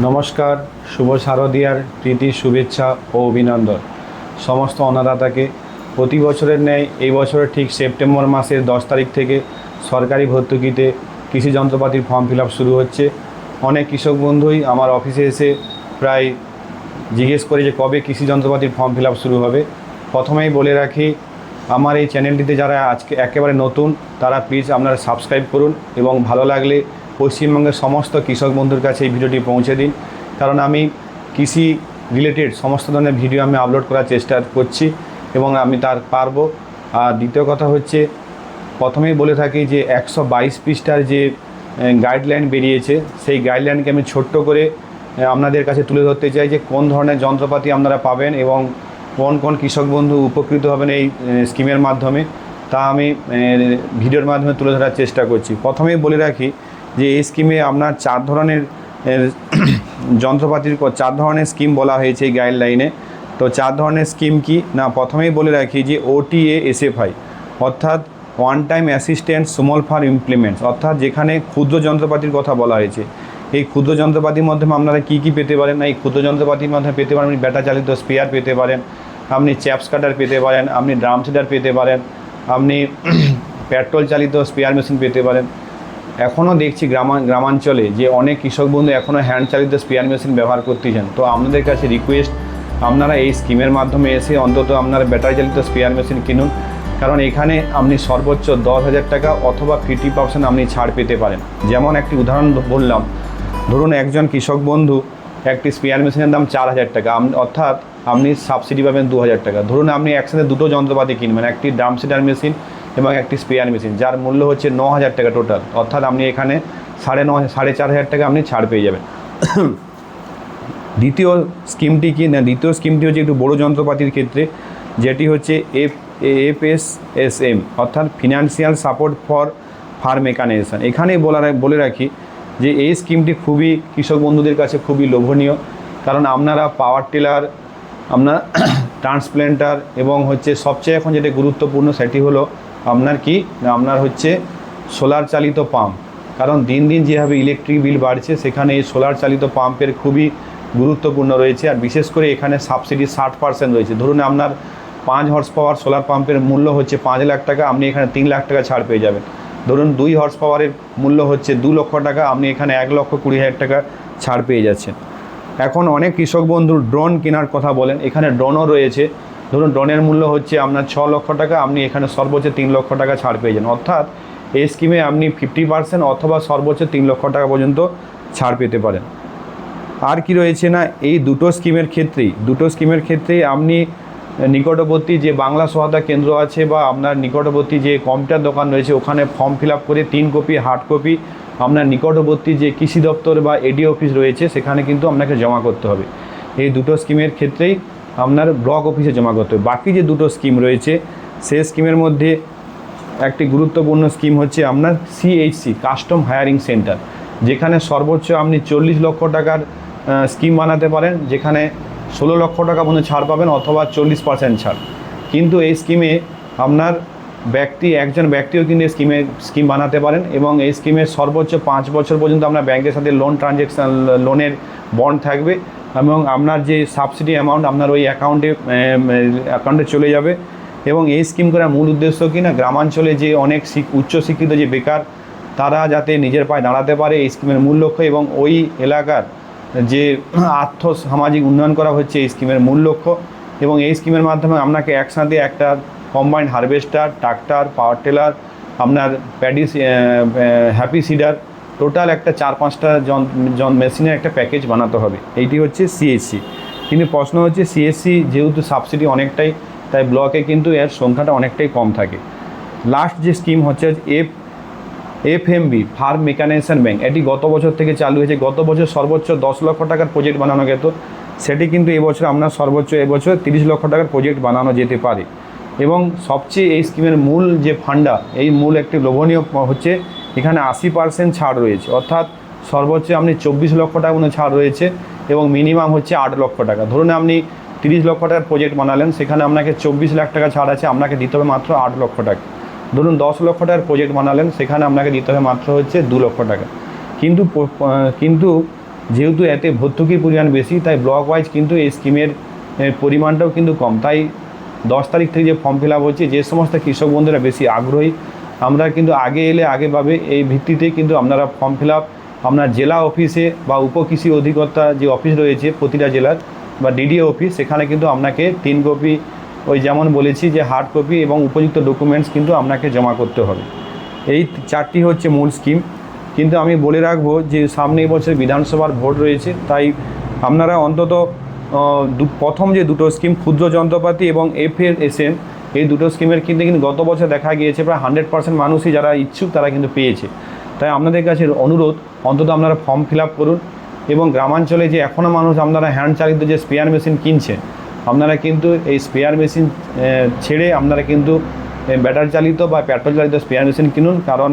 নমস্কার, শুভ শারদীয়ার প্রীতি, শুভেচ্ছা ও অভিনন্দন। সমস্ত অন্নদাতাকে প্রতি বছরের ন্যায় এই বছরের ঠিক সেপ্টেম্বর মাসের দশ তারিখ থেকে সরকারি ভর্তুকিতে কৃষি যন্ত্রপাতির ফর্ম ফিল শুরু হচ্ছে। অনেক কৃষক বন্ধুই আমার অফিসে এসে প্রায় জিজ্ঞেস করে যে কবে কৃষি যন্ত্রপাতির ফর্ম ফিল শুরু হবে। প্রথমেই বলে রাখি, আমার এই চ্যানেলটিতে যারা আজকে একেবারে নতুন, তারা প্লিজ আপনারা সাবস্ক্রাইব করুন এবং ভালো লাগলে পশ্চিমবঙ্গের সমস্ত কৃষক বন্ধুর কাছে এই ভিডিওটি পৌঁছে দিন। কারণ আমি কৃষি রিলেটেড সমস্ত ধরনের ভিডিও আমি আপলোড করার চেষ্টা করছি এবং আমি তার পারব। আর দ্বিতীয় কথা হচ্ছে, প্রথমেই বলে থাকি যে একশো বাইশ পৃষ্ঠার যে গাইডলাইন বেরিয়েছে, সেই গাইডলাইনকে আমি ছোট্ট করে আপনাদের কাছে তুলে ধরতে চাই যে কোন ধরনের যন্ত্রপাতি আপনারা পাবেন এবং কোন কোন কৃষক বন্ধু উপকৃত হবেন এই স্কিমের মাধ্যমে। তা আমি ভিডিওর মাধ্যমে তুলে ধরার চেষ্টা করছি। প্রথমেই বলে রাখি যে এই স্কিমে আপনার চার ধরনের যন্ত্রপাতির চার ধরনের স্কিম বলা হয়েছে এই গাইডলাইনে তো চার ধরনের স্কিম কি? না, প্রথমেই বলে রাখি যে ওটিএ এসএফআই অর্থাৎ one time assistant small farm implements অর্থাৎ যেখানে ক্ষুদ্র যন্ত্রপাতির কথা বলা হয়েছে। এই ক্ষুদ্র যন্ত্রপাতির মাধ্যমে আপনারা কী কী পেতে পারেন? এই ক্ষুদ্র যন্ত্রপাতির মাধ্যমে পেতে পারেন, আপনি ব্যাটা চালিত স্পেয়ার পেতে পারেন, আপনি চ্যাপস কাটার পেতে পারেন, আপনি ড্রাম সিডার পেতে পারেন, আপনি পেট্রোল চালিত স্পেয়ার মেশিন পেতে পারেন। এখনও দেখছি গ্রামা গ্রামাঞ্চলে যে অনেক কৃষক বন্ধু এখনও হ্যান্ড চালিত স্পেয়ার মেশিন ব্যবহার করতেছেন। তো আপনাদের কাছে রিকোয়েস্ট আপনারা এই স্কিমের মাধ্যমে এসে অন্তত আপনারা ব্যাটারি চালিত স্পেয়ার মেশিন কিনুন। কারণ এখানে আপনি সর্বোচ্চ দশ হাজার টাকা অথবা ফিফটি পার্সেন্ট আপনি ছাড় পেতে পারেন। যেমন একটি উদাহরণ বললাম, ধরুন একজন কৃষক বন্ধু একটি স্পেয়ার মেশিনের দাম চার হাজার টাকা অর্থাৎ আপনি সাবসিডি পাবেন দু হাজার টাকা। ধরুন আপনি একসাথে দুটো যন্ত্রপাতি কিনবেন, একটি ড্রাম সিডার মেশিন এবং একটি স্পেয়ার মেশিন, যার মূল্য হচ্ছে ন হাজার টাকা টোটাল অর্থাৎ আপনি এখানে সাড়ে ন সাড়ে চার হাজার টাকা আপনি ছাড় পেয়ে যাবেন। দ্বিতীয় স্কিমটি কি? না, দ্বিতীয় স্কিমটি হচ্ছে একটু বড় যন্ত্রপাতির ক্ষেত্রে, যেটি হচ্ছে F F S S M অর্থাৎ financial support for farm mechanisation এখানেই বলা রা- বলে রাখি যে এই স্কিমটি খুবই কৃষক বন্ধুদের কাছে খুবই লোভনীয়, কারণ আপনারা পাওয়ার টিলার আপনার ট্রান্সপ্ল্যান্টার এবং হচ্ছে সবচেয়ে এখন যেটা গুরুত্বপূর্ণ সেটি হলো আপনার কি? না, আপনার হচ্ছে সোলার চালিত পাম্প। কারণ দিন দিন যেভাবে ইলেকট্রিক বিল বাড়ছে, সেখানে এই সোলার চালিত পাম্পের খুবই গুরুত্বপূর্ণ রয়েছে। আর বিশেষ করে এখানে সাবসিডি ষাট পার্সেন্ট রয়েছে। ধরুন আপনার পাঁচ হর্স পাওয়ার সোলার পাম্পের মূল্য হচ্ছে পাঁচ লাখ টাকা, আপনি এখানে তিন লাখ টাকা ছাড় পেয়ে যাবেন। ধরুন দুই হর্স পাওয়ারের মূল্য হচ্ছে দু লক্ষ টাকা, আপনি এখানে এক লক্ষ কুড়ি হাজার টাকা ছাড় পেয়ে যাচ্ছেন। এখন অনেক কৃষক বন্ধু ড্রোন কেনার কথা বলেন। এখানে ড্রোনও রয়েছে। ধরুন ড্রোনের মূল্য হচ্ছে আপনার ছ লক্ষ টাকা, আপনি এখানে সর্বোচ্চ তিন লক্ষ টাকা ছাড় পেয়ে যান। অর্থাৎ এই স্কিমে আপনি ফিফটি পার্সেন্ট অথবা সর্বোচ্চ তিন লক্ষ টাকা পর্যন্ত ছাড় পেতে পারেন। আর কি রয়েছে না, এই দুটো স্কিমের ক্ষেত্রেই, দুটো স্কিমের ক্ষেত্রেই আপনি নিকটবর্তী যে বাংলা সহায়তা কেন্দ্র আছে বা আপনার নিকটবর্তী যে কম্পিউটার দোকান রয়েছে, ওখানে ফর্ম ফিল করে তিন কপি হার্ড কপি আপনার নিকটবর্তী যে কৃষি দপ্তর বা এডি অফিস রয়েছে, সেখানে কিন্তু আপনাকে জমা করতে হবে। এই দুটো স্কিমের ক্ষেত্রেই আপনার ব্লক অফিসে জমা করতে হবে। বাকি যে দুটো স্কিম রয়েছে, সেই স্কিমের মধ্যে একটি গুরুত্বপূর্ণ স্কিম হচ্ছে আপনার সিএইচসি কাস্টম হায়ারিং সেন্টার যেখানে সর্বোচ্চ আপনি চল্লিশ লক্ষ টাকার স্কিম বানাতে পারেন, যেখানে ষোলো লক্ষ টাকা পর্যন্ত ছাড় পাবেন অথবা চল্লিশ পার্সেন্ট ছাড়। কিন্তু এই স্কিমে আপনার ব্যক্তি, একজন ব্যক্তিও কিন্তু এই স্কিমে স্কিম বানাতে পারেন এবং এই স্কিমের সর্বোচ্চ পাঁচ বছর পর্যন্ত আপনার ব্যাংকের সাথে লোন ট্রানজ্যাকশান লোনের বন্ড থাকবে। এবং আপনার যে সাবসিডি অ্যামাউন্ট আপনার ওই অ্যাকাউন্টে অ্যাকাউন্টে চলে যাবে। এবং এই স্কিম করার মূল উদ্দেশ্য কি না, গ্রামাঞ্চলে যে অনেক শিক- উচ্চশিক্ষিত যে বেকার, তারা যাতে নিজের পায়ে দাঁড়াতে পারে এই স্কিমের মূল লক্ষ্য এবং ওই এলাকার যে আর্থ সামাজিক উন্নয়ন করা হচ্ছে এই স্কিমের মূল লক্ষ্য। এবং এই স্কিমের মাধ্যমে আপনাকে একসাথে একটা combined harvester tractor power tiller আপনার প্যাডি হ্যাপি সিডার টোটাল একটা চার, পাঁচটা জন মেশিনের একটা প্যাকেজ বানাতে হবে। এইটি হচ্ছে সিএসসি কিন্তু প্রশ্ন হচ্ছে সিএসসি যেহেতু সাবসিডি অনেকটাই, তাই ব্লকে কিন্তু এর সংখ্যাটা অনেকটাই কম থাকে। লাস্ট যে স্কিম হচ্ছে F FMB farm mechanisation bank এটি গত বছর থেকে চালু হয়েছে। গত বছর সর্বোচ্চ দশ লক্ষ টাকার প্রজেক্ট বানানো যেত সেটি কিন্তু এবছর আপনার সর্বোচ্চ এবছর তিরিশ লক্ষ টাকার প্রজেক্ট বানানো যেতে পারে। এবং সবচেয়ে এই স্কিমের মূল যে ফান্ডা, এই মূল একটি লোভনীয় হচ্ছে, এখানে আশি পার্সেন্ট ছাড় রয়েছে। অর্থাৎ সর্বোচ্চ আপনি চব্বিশ লক্ষ টাকা মতো ছাড় রয়েছে এবং মিনিমাম হচ্ছে আট লক্ষ টাকা। ধরুন আপনি তিরিশ লক্ষ টাকার প্রজেক্ট বানালেন, সেখানে আপনাকে চব্বিশ লাখ টাকা ছাড় আছে, আপনাকে দিতে হবে মাত্র আট লক্ষ টাকা। ধরুন দশ লক্ষ টাকার প্রজেক্ট বানালেন, সেখানে আপনাকে দিতে হবে মাত্র হচ্ছে দু লক্ষ টাকা। কিন্তু কিন্তু যেহেতু এতে ভর্তুকির পরিমাণ বেশি, তাই ব্লক ওয়াইজ কিন্তু এই স্কিমের পরিমাণটাও কিন্তু কম। তাই দশ তারিখ থেকে যে ফর্ম ফিল আপ হচ্ছে, যে সমস্ত কৃষক বন্ধুরা বেশি আগ্রহী, আমরা কিন্তু আগে এলে আগে পাবে। এই ভিত্তিতে কিন্তু আপনারা ফর্ম ফিল আপ আপনার জেলা অফিসে বা উপকৃষি অধিকর্তা যে অফিস রয়েছে প্রতিটা জেলার বা ডিডিও অফিস, সেখানে কিন্তু আপনাকে তিন কপি ওই যেমন বলেছি যে হার্ড কপি এবং উপযুক্ত ডকুমেন্টস কিন্তু আপনাকে জমা করতে হবে। এই চারটি হচ্ছে মূল স্কিম কিন্তু আমি বলে রাখব যে সামনে বছর বিধানসভার ভোট রয়েছে, তাই আপনারা অন্তত প্রথম যে দুটো স্কিম ক্ষুদ্র যন্ত্রপাতি এবং এফ এর এস এম এই দুটো স্কিমের কিন্তু কিন্তু গত বছর দেখা গিয়েছে, প্রায় হান্ড্রেড পার্সেন্ট মানুষই যারা ইচ্ছুক তারা কিন্তু পেয়েছে। তাই আপনাদের কাছে অনুরোধ, অন্তত আপনারা ফর্ম ফিল আপ করুন এবং গ্রামাঞ্চলে যে এখনও মানুষ আপনারা হ্যান্ড চালিত যে স্পেয়ার মেশিন কিনছেন আপনারা কিন্তু এই স্পেয়ার মেশিন ছেড়ে আপনারা কিন্তু ব্যাটারি চালিত বা পেট্রোল চালিত স্পেয়ার মেশিন কিনুন। কারণ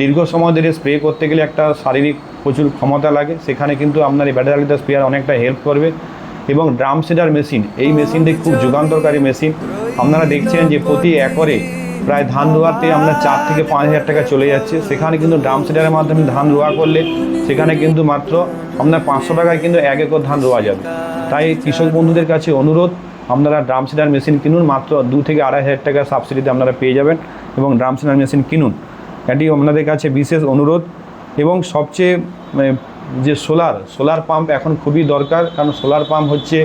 দীর্ঘ সময় ধরে স্প্রে করতে গেলে একটা শারীরিক প্রচুর ক্ষমতা লাগে, সেখানে কিন্তু আপনার এই ব্যাটারি চালিত স্প্রেয়ার অনেকটা হেল্প করবে। এবং ড্রাম সেডার মেশিন এই মেশিনটি খুব যুগান্তরকারী মেশিন আপনারা দেখছেন যে প্রতি একরে প্রায় ধান রোয়াতে আপনার চার থেকে পাঁচ হাজার টাকা চলে যাচ্ছে। সেখানে কিন্তু ড্রাম সিডারের মাধ্যমে ধান রোয়া করলে সেখানে কিন্তু মাত্র আপনার পাঁচশো টাকায় কিন্তু এক একর ধান রোয়া যাবে। তাই কৃষক বন্ধুদের কাছে অনুরোধ আপনারা ড্রাম সিডার মেশিন কিনুন মাত্র দু থেকে আড়াই হাজার টাকা সাবসিডিতে আপনারা পেয়ে যাবেন এবং ড্রাম সিডার মেশিন কিনুন। এটি আপনাদের কাছে বিশেষ অনুরোধ এবং সবচেয়ে মানে, যে সোলার সোলার পাম্প এখন খুবই দরকার, কারণ সোলার পাম্প হচ্ছে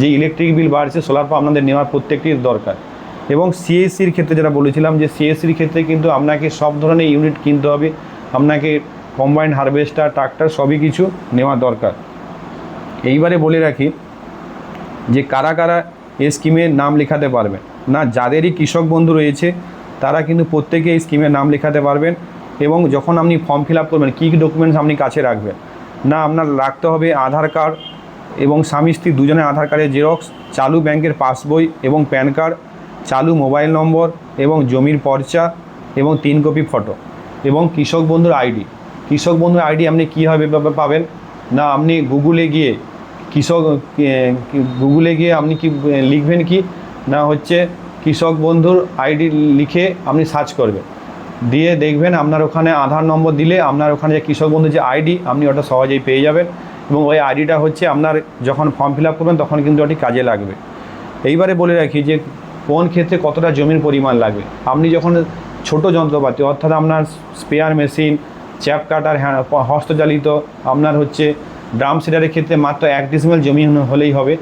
যে ইলেকট্রিক বিল বাড়ছে, সোলার পাম্প আপনাদের নেওয়ার প্রত্যেকটির দরকার। এবং সিএসসির ক্ষেত্রে যেটা বলেছিলাম যে সিএসসির ক্ষেত্রে কিন্তু আপনাকে সব ধরনের ইউনিট কিনতে হবে, আপনাকে কম্বাইন্ড হারভেস্টার, ট্রাক্টর সবই কিছু নেওয়া দরকার। এইবারে বলে রাখি যে কারা কারা এই স্কিমে নাম লেখাতে পারবেন, না যাদেরই কৃষক বন্ধু রয়েছে, তারা কিন্তু প্রত্যেকে এই স্কিমে নাম লেখাতে পারবেন এবং যখন আপনি ফর্ম ফিল আপ করবেন, কী কী ডকুমেন্টস আপনি কাছে রাখবেন না, আপনার রাখতে হবে আধার কার্ড এবং স্বামী স্ত্রী দুজনের আধার কার্ডের জেরক্স, চালু ব্যাংকের পাসবই এবং প্যান কার্ড, চালু মোবাইল নম্বর এবং জমির পর্চা এবং তিন কপি ফটো এবং কৃষক বন্ধুর আইডি। কৃষক বন্ধুর আইডি আপনি কীভাবে পাবেন? না, আপনি গুগলে গিয়ে কৃষক গুগলে গিয়ে আপনি কি লিখবেন কি? না, হচ্ছে কৃষক বন্ধুর আইডি লিখে আপনি সার্চ করবেন। দিয়ে দেখবেন আপনার ওখানে আধার নম্বর দিলে আপনার ওখানে যে কৃষক বন্ধু যে আইডি, আপনি ওটা সহজেই পেয়ে যাবেন এবং ওই আইডিটা হচ্ছে আপনার যখন ফর্ম ফিল আপ করবেন তখন কিন্তু ওটি কাজে লাগবে। এইবারে বলে রাখি যে কোন ক্ষেত্রে কতটা জমির পরিমাণ লাগবে? আপনি যখন ছোট যন্ত্রপাতি অর্থাৎ আপনার স্পেয়ার মেশিন চ্যাপ কাটার হ্যাঁ হস্তচালিত আপনার হচ্ছে ড্রাম সিডারের ক্ষেত্রে মাত্র এক ডিসিমেল জমি হলেই হবে।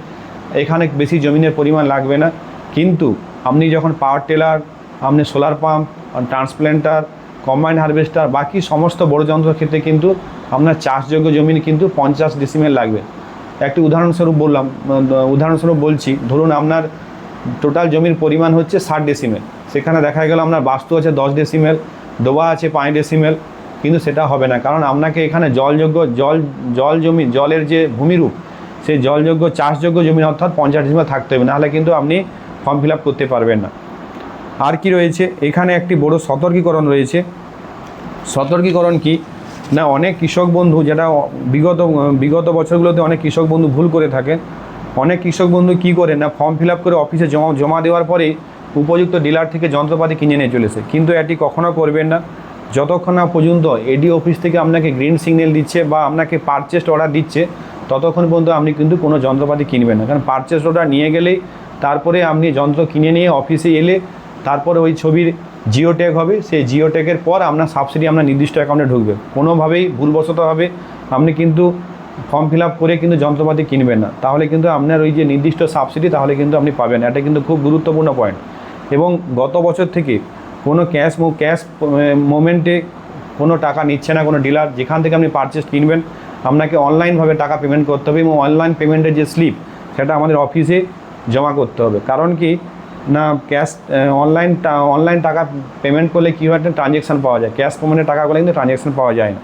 এখানে বেশি জমিনের পরিমাণ লাগবে না। কিন্তু আপনি যখন পাওয়ার টেলার আপনি solar pump transplanter combined harvester, বাকি সমস্ত বড় যন্ত্রের ক্ষেত্রে কিন্তু আপনার চাষযোগ্য জমিন কিন্তু পঞ্চাশ ডিসিমেল লাগবে। একটি উদাহরণস্বরূপ বললাম, উদাহরণস্বরূপ বলছি, ধরুন আপনার টোটাল জমির পরিমাণ হচ্ছে ষাট ডেসিমেল সেখানে দেখা গেল আপনার বাস্তু আছে দশ ডেসিমেল ডোবা আছে পাঁচ ডেসিমেল কিন্তু সেটা হবে না। কারণ আপনাকে এখানে জলযোগ্য, জল জল জমি, জলের যে ভূমিরূপ, সেই জলযোগ্য, চাষযোগ্য জমি অর্থাৎ পঞ্চাশ ডেসিমেল থাকতে হবে। নাহলে কিন্তু আপনি ফর্ম ফিল আপ করতে পারবেন না। আর কি রয়েছে? এখানে একটি বড় সতর্কীকরণ রয়েছে। সতর্কীকরণ কি? না, অনেক কৃষক বন্ধু যেটা বিগত বিগত বছরগুলোতে অনেক কৃষক বন্ধু ভুল করে থাকে অনেক কৃষক বন্ধু কী করে না, ফর্ম ফিল করে অফিসে জমা জমা দেওয়ার পরে উপযুক্ত ডিলার থেকে যন্ত্রপাতি কিনে নিয়ে চলেছে। কিন্তু এটি কখনো করবেন না। যতক্ষণ না পর্যন্ত এডি অফিস থেকে আপনাকে গ্রিন সিগন্যাল দিচ্ছে বা আপনাকে পারচেস্ট অর্ডার দিচ্ছে, ততক্ষণ পর্যন্ত আপনি কিন্তু কোনো যন্ত্রপাতি কিনবেন না। কারণ পারচেস অর্ডার নিয়ে গেলেই তারপরে আপনি যন্ত্র কিনে নিয়ে অফিসে এলে তারপরে ওই ছবির জিও ট্যাগ হবে, সেই জিও ট্যাগের পর আপনার সাবসিডি আপনার নির্দিষ্ট অ্যাকাউন্টে ঢুকবে। কোনোভাবেই ভুলবশতভাবে আপনি কিন্তু ফর্ম ফিল আপ করে কিন্তু যন্ত্রপাতি কিনবেন না। তাহলে কিন্তু আপনার ওই যে নির্দিষ্ট সাবসিডি তাহলে কিন্তু আপনি পাবেন। এটা কিন্তু খুব গুরুত্বপূর্ণ পয়েন্ট এবং গত বছর থেকে কোনো ক্যাশ ক্যাশ মোমেন্টে কোনো টাকা নিচ্ছে না কোনো ডিলার যেখান থেকে আপনি পারচেস কিনবেন, আপনাকে অনলাইনভাবে টাকা পেমেন্ট করতে হবে এবং অনলাইন পেমেন্টের যে স্লিপ সেটা আমাদের অফিসে জমা করতে হবে। কারণ কি? না ক্যাশ অনলাইন অনলাইন টাকা পেমেন্ট করলে কী হয়, একটা ট্রানজ্যাকশান পাওয়া যায়। ক্যাশ পেমেন্টের টাকা করলে কিন্তু ট্রানজ্যাকশান পাওয়া যায় না।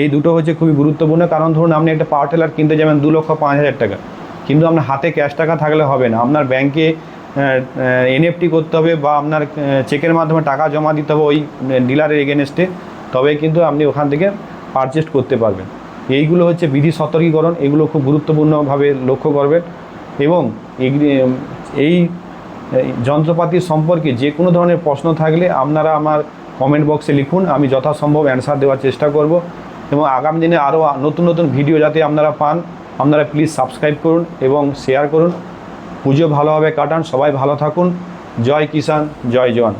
এই দুটো হচ্ছে খুবই গুরুত্বপূর্ণ। কারণ ধরুন, আপনি একটা পাওয়ার টেলার কিনতে যাবেন দু লক্ষ পাঁচ হাজার টাকা। কিন্তু আপনার হাতে ক্যাশ টাকা থাকলে হবে না। আপনার ব্যাংকে এনএফটি করতে হবে বা আপনার চেকের মাধ্যমে টাকা জমা দিতে হবে ওই ডিলারের এগেনস্টে তবে কিন্তু আপনি ওখান থেকে পারচেস্ট করতে পারবেন। এইগুলো হচ্ছে বিধি সতর্কীকরণ। এগুলো খুব গুরুত্বপূর্ণভাবে লক্ষ্য করবেন। এবং এই যন্ত্রপাতি সম্পর্কে যে কোনো ধরনের প্রশ্ন থাকলে আপনারা আমার কমেন্ট বক্সে লিখুন, আমি যথাসম্ভব অ্যান্সার দেওয়ার চেষ্টা করব। এবং আগামী দিনে আরও নতুন নতুন ভিডিও যাতে আপনারা পান, আপনারা প্লিজ সাবস্ক্রাইব করুন এবং শেয়ার করুন। পুজো ভালোভাবে কাটান, সবাই ভালো থাকুন। জয় কিষাণ, জয় জওয়ান